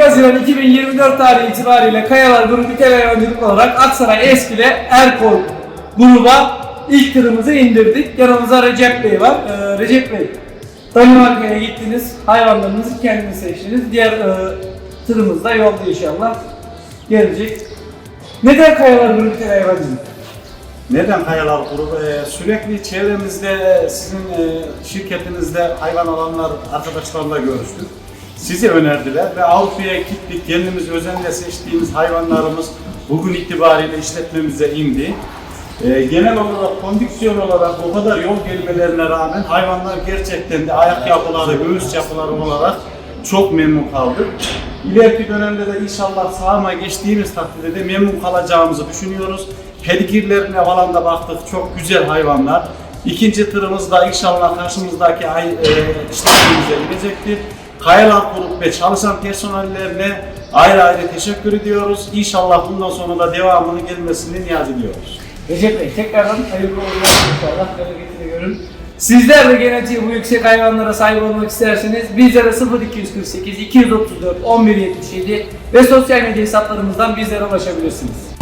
22 Haziran 2024 tarihi itibariyle Kayalar Grubu Mütel Hayvancılık olarak Aksaray Eskile Erkol gruba ilk tırımızı indirdik. Yanımızda Recep Bey var. Ee, Recep Bey, Danimarka'ya gittiniz, hayvanlarınızı kendiniz seçtiniz. Diğer e, tırımız da yolda inşallah gelecek. Neden Kayalar Grubu Mütel Hayvancılık? Neden Kayalar Grubu? Ee, sürekli çevremizde, sizin e, şirketinizde hayvan alanlar arkadaşlarla görüştük. Sizi önerdiler ve Avrupa'ya gittik. Kendimiz özenle seçtiğimiz hayvanlarımız bugün itibariyle işletmemize indi. Ee, genel olarak kondisyon olarak o kadar yol gelmelerine rağmen hayvanlar gerçekten de ayak yapıları, göğüs yapıları olarak çok memnun kaldık. İleriki dönemde de inşallah sahama geçtiğimiz takdirde de memnun kalacağımızı düşünüyoruz. Pedigirlerine falan da baktık. Çok güzel hayvanlar. İkinci tırımız da inşallah karşımızdaki ay e, işletmemize gidecektir. Kayalar Grup ve çalışan personellerine ayrı ayrı teşekkür ediyoruz. İnşallah bundan sonra da devamının gelmesini niyaz ediyoruz. Recep Bey tekrardan hayırlı uğurlu olsun inşallah. Bereketini görün. Sizler de genetiği bu yüksek hayvanlara sahip olmak isterseniz bizlere 0248 234 1177 ve sosyal medya hesaplarımızdan bizlere ulaşabilirsiniz.